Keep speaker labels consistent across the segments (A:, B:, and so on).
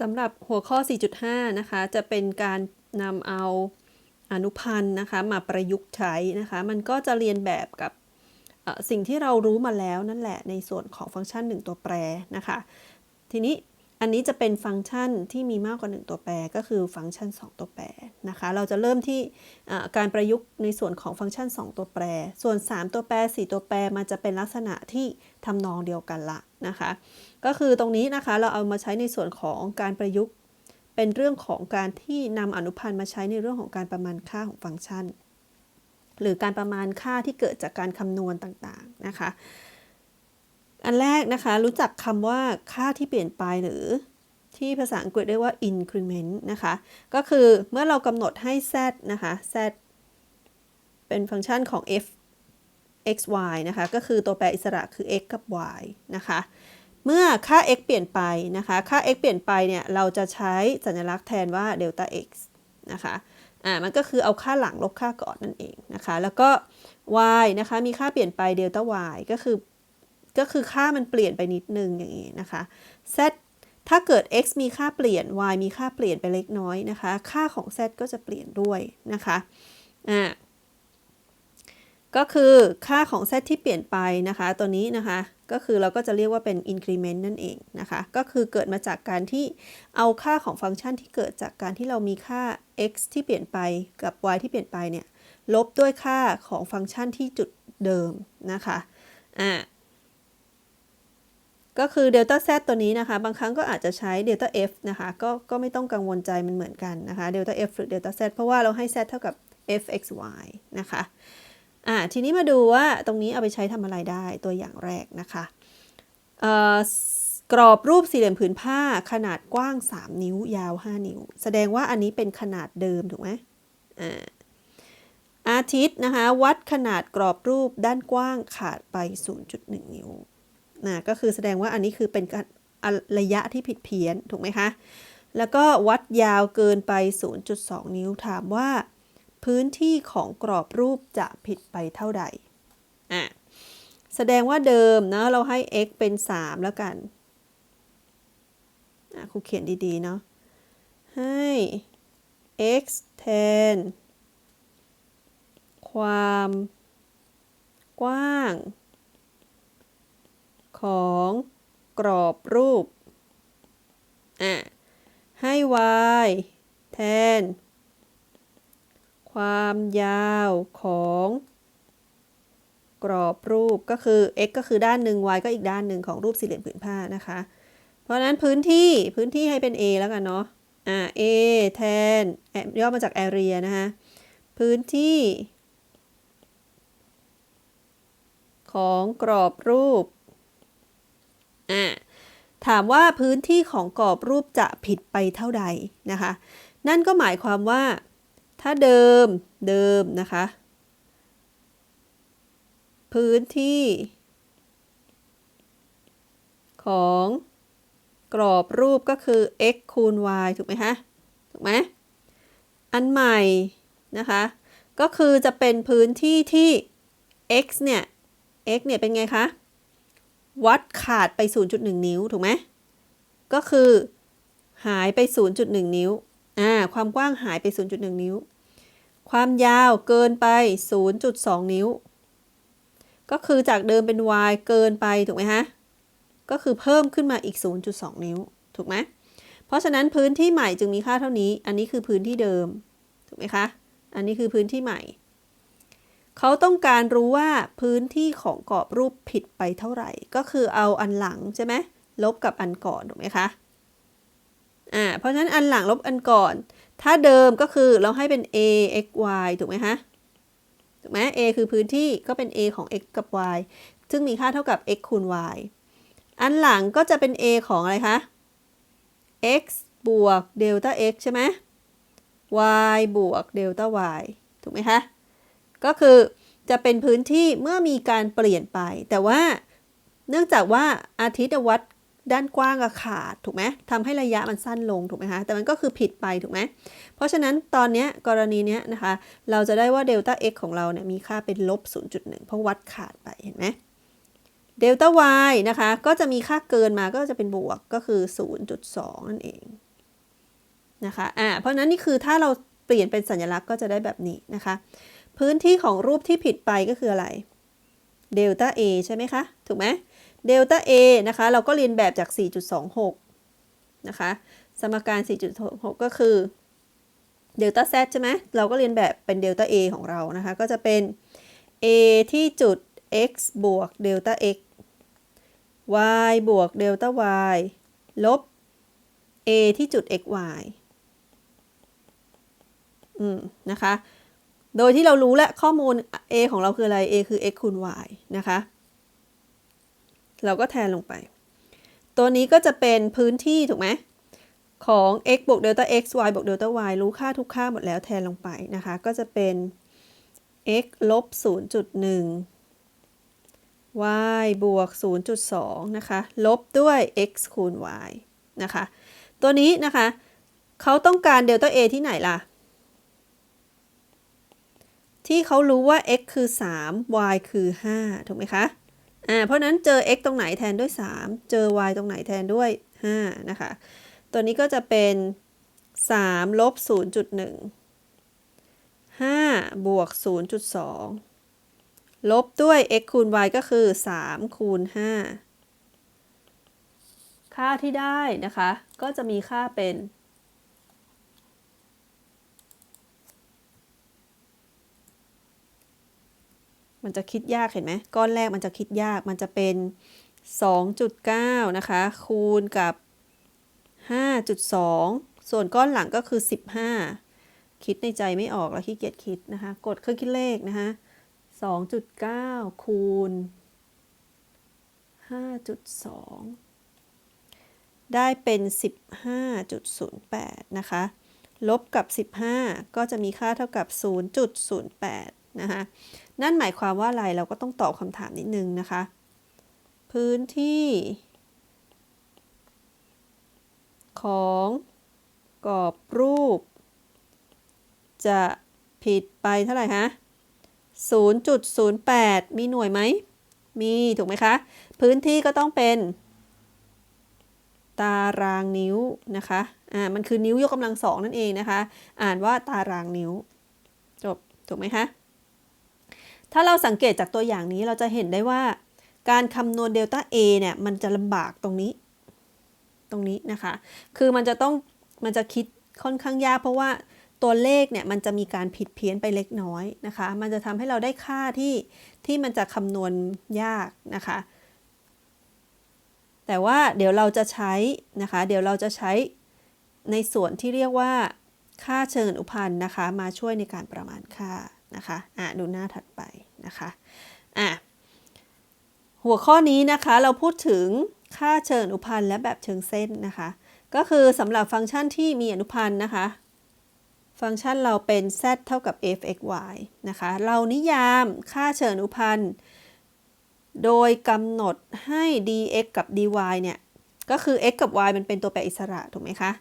A: สำหรับหัวข้อ 4.5 นะคะ จะเป็นการนำเอาอนุพันธ์นะคะมาประยุกต์ใช้นะคะ มันก็จะเรียนแบบกับสิ่งที่เรารู้มาแล้วนั่นแหละในส่วนของฟังก์ชัน 1 ตัวแปรนะคะ ทีนี้ อันนี้จะเป็นฟังก์ชันที่มีมากกว่า 1 ตัวแปร ก็คือฟังก์ชัน 2 ตัวแปรนะคะ เราจะเริ่มที่การประยุกต์ในส่วนของฟังก์ชัน 2 ตัวแปร ส่วน 3 ตัวแปร 4 ตัวแปรมันจะเป็นลักษณะที่ทำนองเดียวกันละนะคะ ก็คือตรงนี้นะคะเราเอามาใช้ในส่วนของการประยุกต์ เป็นเรื่องของการที่นำอนุพันธ์มาใช้ในเรื่องของการประมาณค่าของฟังก์ชัน หรือการประมาณค่าที่เกิดจากการคำนวณต่างๆนะคะ อันแรกนะคะ รู้จักคำว่าค่าที่เปลี่ยนไปหรือที่ภาษาอังกฤษเรียกว่า increment นะคะ ก็คือเมื่อเรากำหนดให้ z นะคะ z เป็นฟังก์ชันของ f x y นะคะ ก็คือตัวแปรอิสระคือ x กับ y นะคะ เมื่อค่า x เปลี่ยนไปนะคะ ค่า x เปลี่ยนไปเนี่ย เราจะใช้สัญลักษณ์แทนว่า delta x นะคะ อ่า มันก็คือเอาค่าหลังลบค่าก่อนนั่นเองนะคะ แล้วก็ y นะคะ มีค่าเปลี่ยนไป delta y ก็คือ ก็คือค่ามันเปลี่ยนไปนิดนึงอย่างนี้นะคะ z ถ้าเกิด x มีค่าเปลี่ยน y มีค่าเปลี่ยนไปเล็กน้อยนะคะ ค่าของ z ก็จะเปลี่ยนด้วยนะคะอ่าก็คือค่าของ z ที่เปลี่ยนไปนะคะ ตัวนี้นะคะ ก็คือเราก็จะเรียกว่าเป็น increment นั่นเองนะคะ ก็คือเกิดมาจากการที่เอาค่าของฟังก์ชันที่เกิดจากการที่เรามีค่า x ที่เปลี่ยนไปกับ y ที่เปลี่ยนไปเนี่ยลบด้วยค่าของฟังก์ชันที่จุดเดิมนะคะอ่า ก็คือ delta z ตัวนี้นะคะ บางครั้งก็อาจจะใช้ delta f นะคะ ก็ก็ไม่ต้องกังวลใจมันเหมือนกันนะคะ delta f หรือ delta z เพราะว่าเราให้ z เท่ากับ f x y นะคะอ่าทีนี้มาดูว่าตรงนี้เอาไปใช้ทำอะไรได้ตัวอย่างแรกนะคะเอ่อกรอบรูปสี่เหลี่ยมผืนผ้าขนาดกว้าง 3 นิ้วยาว 5 นิ้ว แสดงว่าอันนี้เป็นขนาดเดิมถูกไหมอ่าอาทิตย์นะคะวัดขนาดกรอบรูปด้านกว้างขาดไป 0.1 นิ้ว นะก็คือแสดงว่าอันนี้คือเป็นการระยะที่ผิดเพี้ยนถูกไหมคะ แล้วก็วัดยาวเกินไป 0.2 นิ้วถามว่า พื้นที่ของกรอบรูปจะผิดไปเท่าใดอะแสดงว่าเดิมนะเราให้ x เป็น 3 แล้วกันอะครูเขียนดีๆเนาะให้ x แทน ความกว้าง ของกรอบรูปอะให้ y แทน ความยาวของกรอบรูปก็คือ x ก็คือด้านหนึ่ง y ก็อีกด้านหนึ่งของรูปสี่เหลี่ยมผืนผ้านะคะ เพราะนั้นพื้นที่พื้นที่ให้เป็น a แล้วกันเนาะ อ่า a แทนย่อมาจาก area นะคะ พื้นที่ ของกรอบรูป อ่าถามว่าพื้นที่ของกรอบรูปจะผิดไปเท่าใดนะคะ นั่นก็หมายความว่า ถ้าเดิมเดิมนะคะ พื้นที่ ของกรอบรูปก็คือ x คูณ y ถูกไหมคะถูกไหมอันใหม่นะคะ ก็คือจะเป็นพื้นที่ที่ x เนี่ย x เนี่ยเป็นไงคะ วัดขาดไป 0.1 นิ้วถูกไหมก็คือหายไป 0.1 นิ้วอ่าความกว้างหายไป 0.1 นิ้ว ความยาวเกินไป 0.2 นิ้ว ก็คือจากเดิมเป็น y เกินไปถูกไหมฮะก็คือเพิ่มขึ้นมาอีก 0.2 นิ้วถูกไหมเพราะฉะนั้นพื้นที่ใหม่จึงมีค่าเท่านี้ อันนี้คือพื้นที่เดิมถูกไหมคะ อันนี้คือพื้นที่ใหม่ เขาต้องการรู้ว่าพื้นที่ของกรอบรูปผิดไปเท่าไหร่ ก็คือเอาอันหลังใช่ไหมลบกับอันก่อนถูกไหมคะอ่าเพราะฉะนั้นอันหลังลบอันก่อน ถ้าเดิมก็คือเราให้เป็น a x y ถูกไหมคะถูกไหม a คือพื้นที่ก็เป็น a ของ x กับ y ซึ่งมีค่าเท่ากับ x คูณ y อันหลังก็จะเป็น a ของอะไรคะ x บวกเดลต้า x ใช่ไหม y บวกเดลต้า y ถูกไหมคะ ก็คือจะเป็นพื้นที่เมื่อมีการเปลี่ยนไป แต่ว่าเนื่องจากว่าอาทิตย์วัดด้านกว้างกับขาดถูกไหมทำให้ระยะมันสั้นลงถูกไหมคะแต่มันก็คือผิดไปถูกไหมเพราะฉะนั้นตอนนี้กรณีนี้นะคะ เราจะได้ว่าเดลต้า x ของเราเนี่ยมีค่าเป็นลบ 0.1 เพราะวัดขาดไปเห็นไหมเดลต้า y นะคะ ก็จะมีค่าเกินมาก็จะเป็นบวกก็คือ 0.2 นั่นเองนะคะอ่าเพราะฉะนั้นนี่คือถ้าเราเปลี่ยนเป็นสัญลักษณ์ก็จะได้แบบนี้นะคะ พื้นที่ของรูปที่ผิดไปก็คืออะไรเดลต้า A ใช่ไหมคะ ถูกไหมเดลต้า A นะคะ เราก็เรียนแบบจาก 4.26 นะคะ สมการ 4.6 ก็คือเดลต้า Z ใช่ไหมเราก็เรียนแบบเป็นเดลต้า A ของเรานะคะ ก็จะเป็น A ที่จุด x บวกเดลต้า x y บวกเดลต้า y ลบ a ที่จุด x y อืม นะคะ โดยที่เรารู้และข้อมูล a ของเราคืออะไร a คือ x คูณ y นะคะ เราก็แทนลงไป ตัวนี้ก็จะเป็นพื้นที่ถูกไหมของ x บวกเดลต้า x y บวกเดลต้า y รู้ค่าทุกค่าหมดแล้วแทนลงไปนะคะ ก็จะเป็น x ลบ 0.1 y บวก 0.2 นะคะ ลบด้วย x คูณ y นะคะ ตัวนี้นะคะ เขาต้องการเดลต้า a ที่ไหนล่ะ ที่เขารู้ว่า x คือ 3 y คือ 5 ถูกไหมคะอ่าเพราะนั้นเจอ x ตรงไหนแทนด้วย 3 เจอ y ตรงไหนแทนด้วย 5 นะคะ ตัวนี้ก็จะเป็น3ลบ0.1 5บวก0.2 ลบด้วย x คูณ y ก็คือ 3 คูณ 5 ค่าที่ได้นะคะ ก็จะมีค่าเป็น มันจะคิดยากเห็นไหมก้อนแรกมันจะคิดยากมันจะเป็น 2.9 นะคะ คูณกับ 5.2 ส่วนก้อนหลังก็คือ 15 คิดในใจไม่ออกแล้วขี้เกียจคิดนะคะ กดเครื่องคิดเลขนะคะ 2.9 คูณ 5.2 ได้เป็น 15.08 นะคะ ลบกับ 15 ก็จะมีค่าเท่ากับ 0.08 นะคะนั่นหมายความว่าอะไรเราก็ต้องตอบคำถามนิดนึงนะคะ พื้นที่ ของกรอบรูป จะผิดไปเท่าไหร่คะ0.08 มีหน่วยไหม มีถูกไหมคะ พื้นที่ก็ต้องเป็น ตารางนิ้วนะคะ อ่า มันคือนิ้วยกกำลังสองนั่นเองนะคะ อ่านว่าตารางนิ้ว จบ ถูกไหมคะ ถ้าเราสังเกตจากตัวอย่างนี้เราจะเห็นได้ว่า การคำนวณเดลต้า A เนี่ยมันจะลำบากตรงนี้ ตรงนี้นะคะ คือมันจะต้องมันจะคิดค่อนข้างยากเพราะว่าตัวเลขเนี่ยมันจะมีการผิดเพี้ยนไปเล็กน้อยนะคะ มันจะทำให้เราได้ค่าที่ที่มันจะคำนวณยากนะคะ แต่ว่าเดี๋ยวเราจะใช้นะคะ เดี๋ยวเราจะใช้ในส่วนที่เรียกว่าค่าเชิงอนุพันธ์นะคะ มาช่วยในการประมาณค่า นะคะอะดูหน้าถัดไปนะคะอะหัวข้อนี้นะคะเราพูดถึงค่าเชิงอนุพันธ์และแบบเชิงเส้นนะคะ ก็คือสำหรับฟังก์ชันที่มีอนุพันธ์นะคะ ฟังก์ชันเราเป็น z เท่ากับ f x y นะคะ เรานิยามค่าเชิงอนุพันธ์โดยกำหนดให้ dx กับ dy เนี่ยก็คือ x กับ y มันเป็นตัวแปรอิสระถูกไหมคะ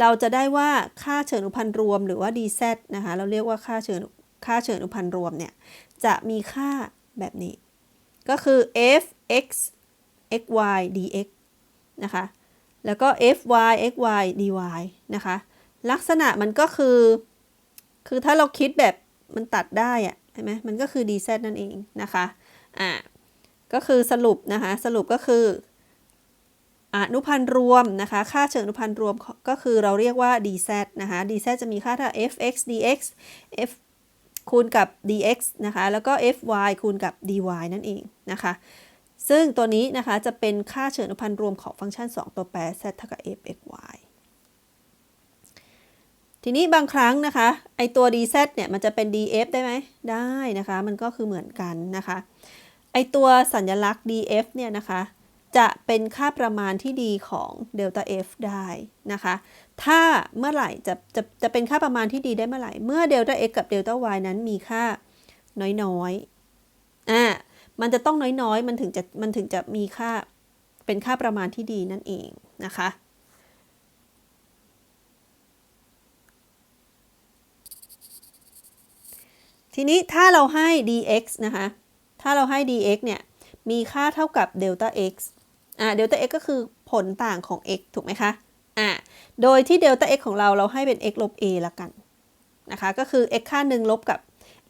A: เราจะได้ว่าค่าเชิงอนุพันธ์รวมหรือว่า dz นะคะ เราเรียกว่าค่าเชิง ค่าเชิงอนุพันธ์รวมเนี่ย จะมีค่าแบบนี้ ก็คือ f x x y dx นะคะ แล้วก็ f y x y dy นะคะ ลักษณะมันก็คือ คือถ้าเราคิดแบบมันตัดได้อะใช่ไหมมันก็คือ dz นั่นเองนะคะ อ่า ก็คือสรุปนะคะ สรุปก็คืออนุพันธ์รวมนะคะ ค่าเชิงอนุพันธ์รวมก็คือเราเรียกว่า dz นะคะ dz จะมีค่าเท่า fx dx f คูณกับ dx นะคะ แล้วก็ fy คูณกับ dy นั่นเองนะคะ ซึ่งตัวนี้นะคะจะเป็นค่าเชิงอนุพันธ์รวมของฟังก์ชัน 2 ตัวแปร z เท่ากับ fxy ทีนี้บางครั้งนะคะไอตัว dz เนี่ยมันจะเป็น df ได้ไหมได้นะคะ มันก็คือเหมือนกันนะคะไอตัวสัญลักษณ์ df เนี่ยนะคะ จะเป็นค่าประมาณที่ดีของ delta f ได้นะคะ ถ้าเมื่อไหร่จะจะจะเป็นค่าประมาณที่ดีได้เมื่อไหร่ เมื่อ delta x กับ delta y นั้นมีค่าน้อยๆอ่ามันจะต้องน้อยๆ มันถึงจะมันถึงจะมีค่าเป็นค่าประมาณที่ดีนั่นเองนะคะทีนี้ถ้าเราให้ dx นะคะ ถ้าเราให้ dx เนี่ย มีค่าเท่ากับ delta x อ่า delta x ก็คือผลต่างของ x ถูกไหมคะอ่าโดยที่เดลต้า x ของเราเราให้เป็น x ลบ a ละกันนะคะ ก็คือ x ค่าหนึ่งลบกับ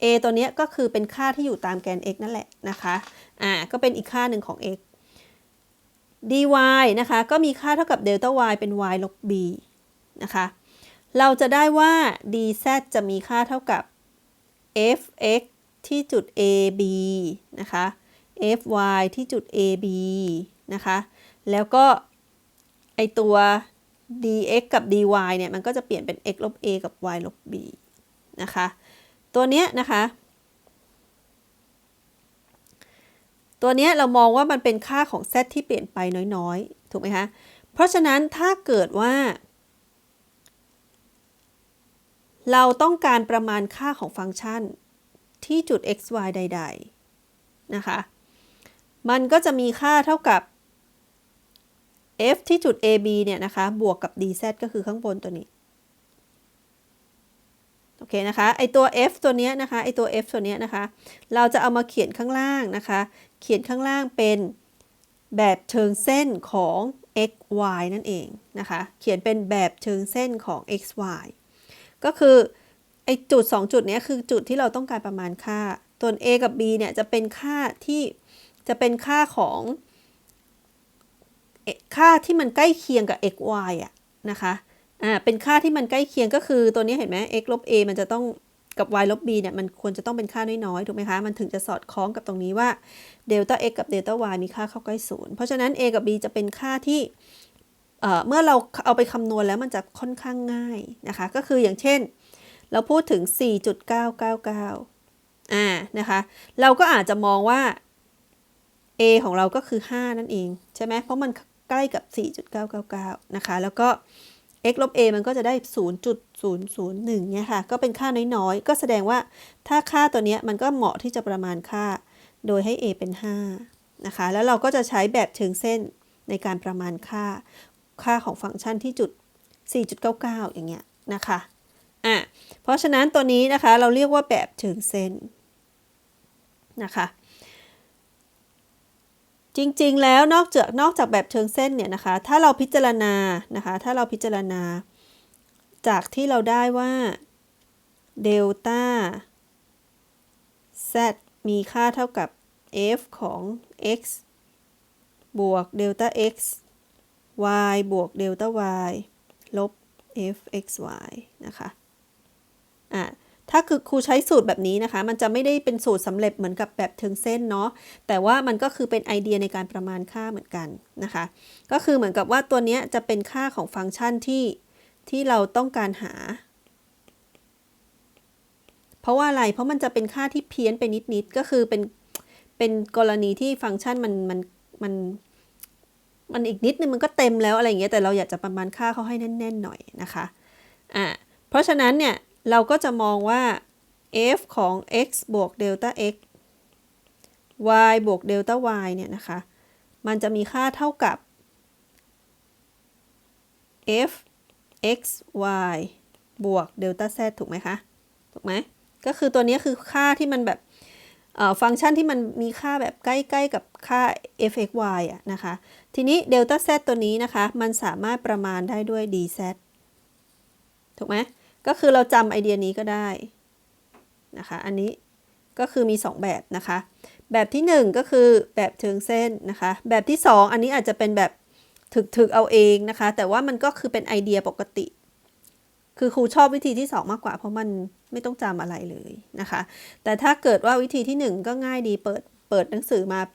A: a ตัวเนี้ยก็คือเป็นค่าที่อยู่ตามแกน x นั่นแหละนะคะอ่าก็เป็นอีกค่าหนึ่งของ x dy นะคะ ก็มีค่าเท่ากับเดลต้า y เป็น y ลบ b นะคะ เราจะได้ว่า dz จะมีค่าเท่ากับ fx ที่จุด a b นะคะ fy ที่จุด a b นะคะ แล้วก็ไอตัว dx กับ dy เนี่ยมันก็จะเปลี่ยนเป็น x ลบ a กับ y ลบ b นะคะ ตัวเนี้ยนะคะ ตัวเนี้ยเรามองว่ามันเป็นค่าของ z ที่เปลี่ยนไปน้อยๆ ถูกไหมคะ เพราะฉะนั้นถ้าเกิดว่า เราต้องการประมาณค่าของฟังก์ชันที่จุด x y ใด ๆ นะคะ มันก็จะมีค่าเท่ากับ f ที่จุด a b เนี่ยนะคะ บวกกับ dz ก็คือข้างบนตัวนี้ โอเคนะคะ ไอตัว f ตัวเนี้ยนะคะ ไอตัว f ตัวเนี้ยนะคะ เราจะเอามาเขียนข้างล่างนะคะ เขียนข้างล่างเป็นแบบเชิงเส้นของ x y นั่นเองนะคะ เขียนเป็นแบบเชิงเส้นของ x y ก็คือไอจุด 2 จุดเนี้ยคือจุดที่เราต้องการประมาณค่า ตัว a กับ b เนี่ยจะเป็นค่าที่จะเป็นค่าของ ค่าที่มันใกล้เคียงกับ x y อะนะคะอ่าเป็นค่าที่มันใกล้เคียงก็คือตัวนี้เห็นไหม x ลบ a มันจะต้องกับ y ลบ b เนี่ยมันควรจะต้องเป็นค่าน้อยๆถูกไหมคะ มันถึงจะสอดคล้องกับตรงนี้ว่าเดลต้า x กับเดลต้า y มีค่าเข้าใกล้ศูนย์เพราะฉะนั้น a กับ b จะเป็นค่าที่เอ่อเมื่อเราเอาไปคำนวณแล้วมันจะค่อนข้างง่ายนะคะ ก็คืออย่างเช่น เราพูดถึง 4.999อ่านะคะ เราก็อาจจะมองว่า a ของเราก็คือ 5 นั่นเอง ใช่ไหมเพราะมันใกล้กับ 4.999 นะคะ แล้วก็ x ลบ a มันก็จะได้ 0.001 เนี่ยค่ะ ก็เป็นค่าน้อยๆ ก็แสดงว่าถ้าค่าตัวเนี้ยมันก็เหมาะที่จะประมาณค่า โดยให้ a เป็น 5 นะคะ แล้วเราก็จะใช้แบบเชิงเส้นในการประมาณค่า ค่าของฟังก์ชันที่จุด 4.99 อย่างเงี้ยนะคะ อะ เพราะฉะนั้นตัวนี้นะคะเราเรียกว่าแบบเชิงเส้นนะคะ จริงๆ แล้วนอกจากนอกจากแบบเชิงเส้นเนี่ยนะคะ ถ้าเราพิจารณานะคะ ถ้าเราพิจารณา จากที่เราได้ว่าเดลต้า z มีค่าเท่ากับ f ของ x บวกเดลต้า x y บวกเดลต้า y ลบ f x y นะคะ อะ ถ้าคือครูใช้สูตรแบบนี้นะคะ มันจะไม่ได้เป็นสูตรสำเร็จเหมือนกับแบบเชิงเส้นเนาะแต่ว่ามันก็คือเป็นไอเดียในการประมาณค่าเหมือนกันนะคะ ก็คือเหมือนกับว่าตัวเนี้ยจะเป็นค่าของฟังก์ชันที่ที่เราต้องการหา เพราะว่าอะไรเพราะมันจะเป็นค่าที่เพี้ยนไปนิดๆก็คือเป็นเป็นกรณีที่ฟังก์ชันมันมันมันมันอีกนิดนึงมันก็เต็มแล้วอะไรอย่างเงี้ยแต่เราอยากจะประมาณค่าเขาให้แน่น ๆ หน่อยนะคะอ่าเพราะฉะนั้นเนี่ย เราก็จะมองว่า f ของ x บวกเดลต้า x y บวกเดลต้า y เนี่ยนะคะ มันจะมีค่าเท่ากับ f x y บวกเดลต้า z ถูกไหมคะ ถูกไหม ก็คือตัวนี้คือค่าที่มันแบบฟังก์ชันที่มันมีค่าแบบใกล้ๆกับค่า f x y อะนะคะ ทีนี้เดลต้า z ตัวนี้นะคะ มันสามารถประมาณได้ด้วย dz ถูกไหม ก็คือเราจำไอเดียนี้ก็ได้นะคะ อันนี้ก็คือมี 2 แบบนะคะ แบบที่ 1 ก็คือแบบเชิงเส้นนะคะ แบบที่ 2 อันนี้อาจจะเป็นแบบถึกๆเอาเองนะคะ แต่ว่ามันก็คือเป็นไอเดียปกติ คือครูชอบวิธีที่ 2 มากกว่า เพราะมันไม่ต้องจำอะไรเลยนะคะ แต่ถ้าเกิดว่าวิธีที่ 1 ก็ง่ายดีเปิดเปิดหนังสือมา